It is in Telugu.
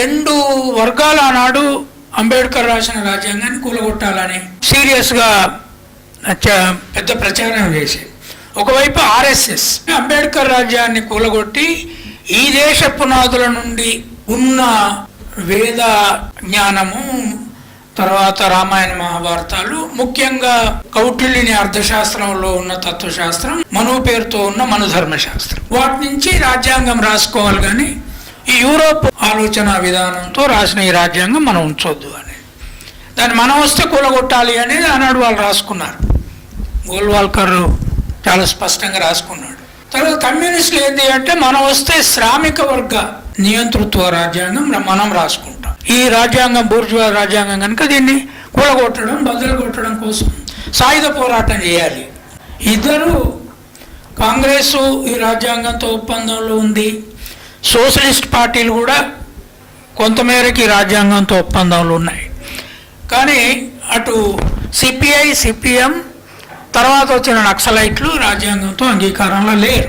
రెండు వర్గాలు ఆనాడు అంబేద్కర్ రాసిన రాజ్యాంగాన్ని కూలగొట్టాలని సీరియస్గా పెద్ద ప్రచారం చేసి ఒకవైపు ఆర్ఎస్ఎస్ అంబేద్కర్ రాజ్యాన్ని కూలగొట్టి ఈ దేశ పునాదుల నుండి ఉన్న వేద జ్ఞానము తర్వాత రామాయణ మహాభారతాలు ముఖ్యంగా కౌటిల్యుని అర్థశాస్త్రంలో ఉన్న తత్వశాస్త్రం మను పేరుతో ఉన్న మనోధర్మ శాస్త్రం వాటి నుంచి రాజ్యాంగం రాసుకోవాలి కానీ ఈ యూరోప్ ఆలోచన విధానంతో రాసిన ఈ రాజ్యాంగం మనం ఉంచొద్దు అని. దాన్ని మనం వస్తే కూలగొట్టాలి అనేది ఆనాడు వాళ్ళు రాసుకున్నారు. గోల్వాల్కర్ చాలా స్పష్టంగా రాసుకున్నాడు. తర్వాత కమ్యూనిస్టులు ఏంటి అంటే మనం వస్తే శ్రామిక వర్గ నియంతృత్వ రాజ్యాంగం మనం రాసుకుంటాం. ఈ రాజ్యాంగం బూర్జువా రాజ్యాంగం కనుక దీన్ని కూలగొట్టడం బదులు కొట్టడం కోసం సాయుధ పోరాటం చేయాలి. ఇద్దరు కాంగ్రెస్ ఈ రాజ్యాంగంతో ఒప్పందంలో ఉంది. సోషలిస్ట్ పార్టీలు కూడా కొంతమేరకి రాజ్యాంగంతో ఒప్పందంలో ఉన్నాయి. కానీ అటు సిపిఐ సిపిఎం తర్వాత వచ్చిన నక్సలైట్లు రాజ్యాంగంతో అంగీకారంలో లేరు.